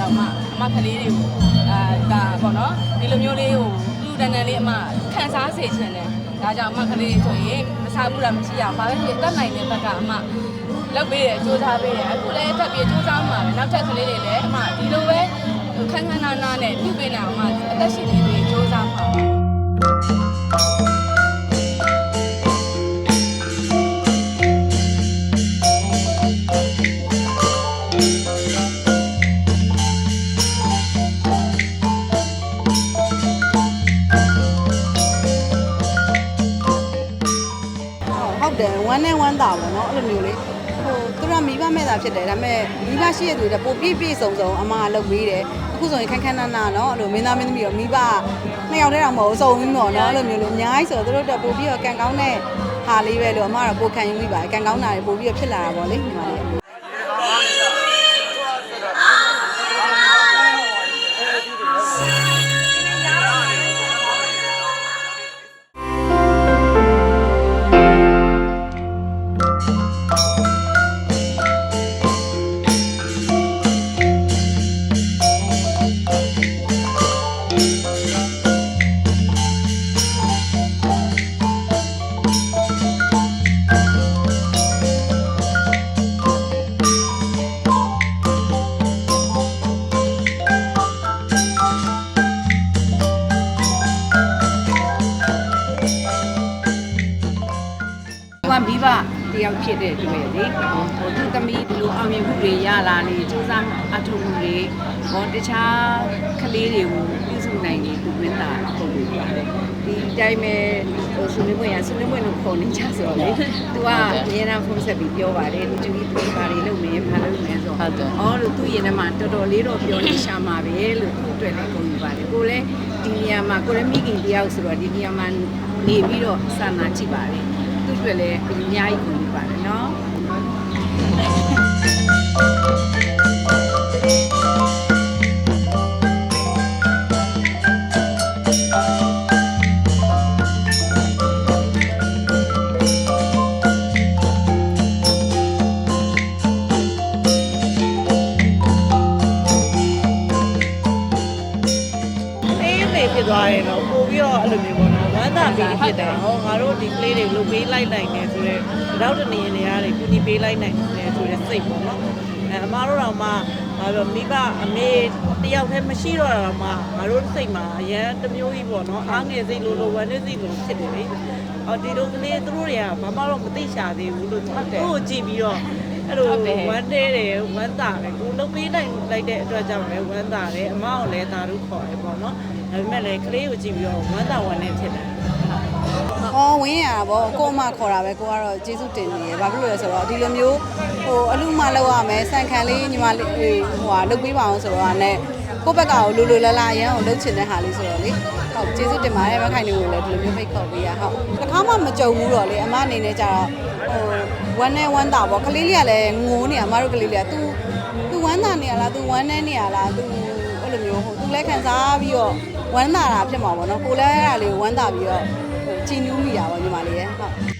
တော့မှအမကလေးတွေကိုအာဒါပေါ့နော်ဒီလိုမျိုးလေးကိုလူတန်တန်လေးအမခန်းစားစေချင်တယ်ဒါကြောင့်အမကလေးဆိုရင်မစားဘူးလားမရှိရအောင်ဘာပဲဖြစ်တက်နိုင်တဲ့ဘက်ကအမလုပ်ပေးတယ်စူးစမ်းပေးတယ်အခုလည်းတက်ပြီးစူးစမ်းမှာပဲနောက်ထပ်ကလေးတွေလည်းအမဒီလိုပဲခန်းခန်းနာနာနဲ့ပြုပေးနေအောင်အမအသက်ရှင်နေပြီးစူးစမ်းပါ ဟုတ်တယ်ဝမ်းနဲ့ဝမ်းသာပေါ့နော်အဲ့လိုမျိုးလေးဟိုသူကမိဘမဲ့တာဖြစ်တယ်ဒါပေမဲ့မိဘရှိရသူတွေကပိုပြည့်ပြည့်စုံစုံအမအလုပ်ပေးတယ်အခုဆိုရင်ခန်းခန်းနာနာနော်အဲ့လိုမင်းသားမင်းသမီးရောမိဘနှစ်ယောက်တည်းတော့မဟုတ်စုံပြီးတော့နော်အဲ့လိုမျိုးလို့အများကြီးဆိုတော့သူတို့တက်ပို့ပြီးတော့ကံကောင်းတဲ့ဟာလေးပဲလို့အမကတော့ပိုခံယူမိပါတယ်ကံကောင်းတာတွေပို့ပြီးတော့ဖြစ်လာတာပေါ့လေညီမလေး တယောက်ဖြစ်တဲ့အတွက်လေဟိုသူသမီးဒီလိုအောင်မြင်မှုတွေရလာနေစူးစမ်းအထောက်မှုတွေဟောတခြားကလေးတွေကိုပြုစုနိုင်နေသူဝင်တာပုံလို့ပါတယ်ဒီတိုင်းပဲဟိုဆုနေမွေရဆုနေမွေလို့ခေါ်နေကြဆိုတော့လေသူကအများအားဖုန်းဆက်ပြီးပြောပါတယ်ဒီတူကြီးသူဘာတွေလုပ်နေဘာလုပ်နေဆိုတော့အော်လို့သူရင်ထဲမှာတော်တော်လေးတော့ပြောနေရှာမှာပဲလို့သူ့အတွက်လည်းကုန်ယူပါတယ်ကိုလည်းဒီနေရာမှာကိုလည်းမိခင်တယောက်ဆိုတော့ဒီနေရာမှာနေပြီးတော့စာနာကြည့်ပါတယ် သူ့အတွက်လည်းအများကြီးကုန်ပြီပါတယ်နော်အေးနေဖြစ်သွားတယ်တော့ပို့ပြီးတော့အဲ့လိုမျိုးပေါ့နော်ဝ မ်းသာပြီးဖြစ်တယ်ဟောငါတို့ဒီကလေးတွေလုပ်ပေးလိုက်နိုင်တယ်ဆိုတော့တော့တနေနေရတယ်ကုညီပေးလိုက်နိုင်တယ်ဆိုတဲ့စိတ်ပေါ့နော်အဲအမားတို့တော့မှဘာလို့မိဘအမေတယောက်တည်းမရှိတော့တော့မှငါတို့စိတ်မှာအရန်တစ်မျိုးကြီးပေါ့နော်အားငယ်စိတ်လိုလိုဝမ်းနေစိတ်လိုဖြစ်တယ်လေအော်ဒီလိုကလေးသူတို့တွေကဘာမှတော့မသိချသေးဘူးလို့ဟုတ်တယ်ကိုကြည့်ပြီးတော့အဲ့လိုဝမ်းတဲတယ်ဝမ်းသာတယ်ကိုလုပ်ပေးနိုင်လိုက်တဲ့အတွက်ကြောင့်လည်းဝမ်းသာတယ်အမအောင်လည်းသာတို့ခေါ်တယ်ပေါ့နော်ဒါပေမဲ့လည်းကလေးကိုကြည့်ပြီးတော့ဝမ်းသာဝမ်းနေဖြစ်တယ် ဟောဝင်းရတာဗောကိုအမခေါ်တာပဲကိုကတော့ကျေးဇူးတင်နေရဘာဖြစ်လို့လဲဆိုတော့ဒီလိုမျိုးဟိုအလူမလောက်ရမယ်စံခံလေးညီမလေးဟိုဟာလုပ်ပေးပါအောင်ဆိုတော့အဲ့ကိုယ့်ဘက်ကကိုလိုလိုလာလာရန်ကိုလုပ်ချင်တဲ့ဟာလေးဆိုတော့လေဟုတ်ကျေးဇူးတင်ပါတယ်မခိုင်လေးကိုလည်းဒီလိုမျိုးဖိတ်ခေါ်ပေးရဟုတ်တစ်ခါမှမကြုံဘူးတော့လေအမအနေနဲ့ကြတော့ဟိုဝမ်းနဲ့ဝမ်းတာဗောကလေးလေးကလည်းငိုနေရအမတို့ကလေးလေးက तू तू ဝမ်းတာနေရလား तू ဝမ်းနေနေရလား तू အဲ့လိုမျိုးဟို तू လည်းခံစားပြီးတော့ဝမ်းတာတာဖြစ်မှာဗောနော်ကိုလည်းအဲ့ဒါလေးကိုဝမ်းတာပြီးတော့ ဟို ကြည်နူးမိတာပါညီမလေးရဲ့ဟုတ်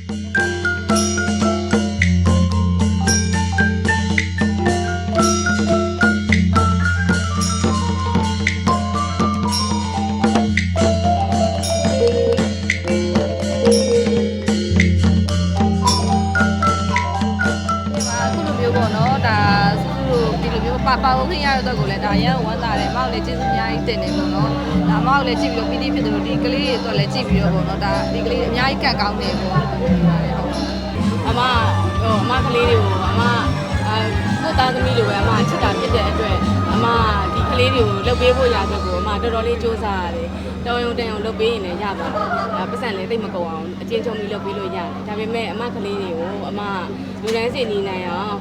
ပါပါဝင်ခွင့်ရတဲ့အတွက်ကိုလည်းဒါရန်ဝမ်းသာတယ်မောက်လည်းကျေးဇူးအများကြီးတင်နေပေါ့နော်ဒါမောက်လည်းကြည့်ပြီးတော့ပီတိဖြစ်တယ်လို့ဒီကလေးတွေအတွက်လည်းကြည့်ပြီးတော့ပေါ့နော်ဒါဒီကလေးတွေအများကြီးကံကောင်းတယ်ပေါ့လို့ပြောပါတယ်ဟုတ်အမဟိုအမကလေးတွေကိုအမအဲကိုသားသမီးလိုပဲအမချစ်တာဖြစ်တဲ့အတွက်အမဒီကလေးတွေကိုလှုပ်ပေးဖို့ရတဲ့ကိုအမတော်တော်လေးစူးစမ်းရတယ်တော်ရုံတန်ရုံလှုပ်ပေးရင်လည်းရပါတယ်ဒါပတ်စံလည်းတိတ်မကုန်အောင်အချင်းချင်းပြီးလှုပ်ပေးလို့ရတယ်ဒါပေမဲ့အမကလေးတွေကိုအမလူတိုင်းစီနေနိုင်အောင်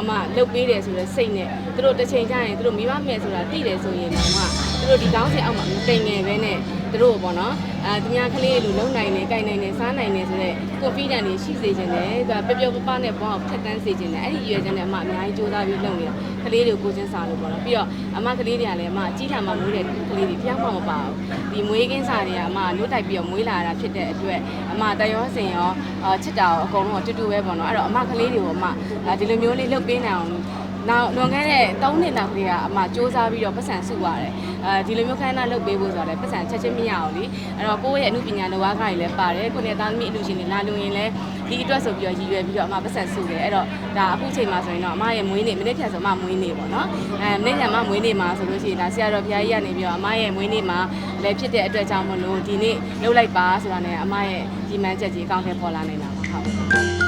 အမလုတ်ပေးတယ်ဆိုတော့စိတ်နဲ့သူတို့တစ်ချိန်ကျရင်သူတို့မိဘမဲ့ဆိုတာသိတယ်ဆိုရင်တော့မှသူတို့ဒီကောင်းစင်အောက်မှာမတိမ်ငယ်ပဲနဲ့ သူတို့ပေါ့နော်အဲသူများကလေးတွေလိုလုံနိုင်တယ်၊ကြိုင်နိုင်တယ်၊စားနိုင်တယ်ဆိုတော့ confidence တွေရှိစေခြင်းတယ်သူကပျော်ပျော်ပပနဲ့ပေါ့ဖြတ်တန်းစေခြင်းတယ်အဲ့ဒီရွယ်ချက်နဲ့အမအများကြီးစူးစမ်းပြီးလုပ်နေတာကလေးတွေကိုကိုချင်းစားလို့ပေါ့နော်ပြီးတော့အမကလေးတွေကလည်းအမအကြီးထံမှာမွေးတဲ့ကလေးတွေဖျောက်မှမပါဘူးဒီမွေးကင်းစားတွေကအမနိုးတိုက်ပြီးတော့မွေးလာတာဖြစ်တဲ့အတွက်အမတရောစင်ရောချစ်တာရောအကုန်လုံးတူတူပဲပေါ့နော်အဲ့တော့အမကလေးတွေကိုအမဒီလိုမျိုးလေးလုပ်ပေးနိုင်အောင် နောက်လွန်ခဲ့တဲ့3နှစ်လောက်ကလေးကအမစူးစမ်းပြီးတော့ပတ်စံစုရတယ်အဲဒီလိုမျိုးခန်းနာလုပ်ပေးဖို့ဆိုတော့လည်းပတ်စံချက်ချင်းမရအောင်လीအဲ့တော့ကိုယ့်ရဲ့အမှုပညာလောကကြီးလည်းပါတယ်ကိုယ့်ရဲ့သားသမီးအလူရှင်တွေလာလို့ရင်လည်းဒီအတွက်ဆိုပြီးတော့ရည်ရွယ်ပြီးတော့အမပတ်စံစုတယ်အဲ့တော့ဒါအခုချိန်မှာဆိုရင်တော့အမရဲ့မွေးနေ့မိနစ်ဖြတ်ဆိုအမမွေးနေ့ပေါ့နော်အဲမိနစ်ဖြတ်မှမွေးနေ့မှာဆိုလို့ရှိရင်ဒါဆရာတော်ဘုရားကြီးကနေပြီးတော့အမရဲ့မွေးနေ့မှာလည်းဖြစ်တဲ့အတွက်ကြောင့်မလို့ဒီနေ့လှုပ်လိုက်ပါဆိုတာနဲ့အမရဲ့ဒီမှန်းချက်ကြီးအကောင့်ထဲပေါ်လာနေတာပါဟုတ်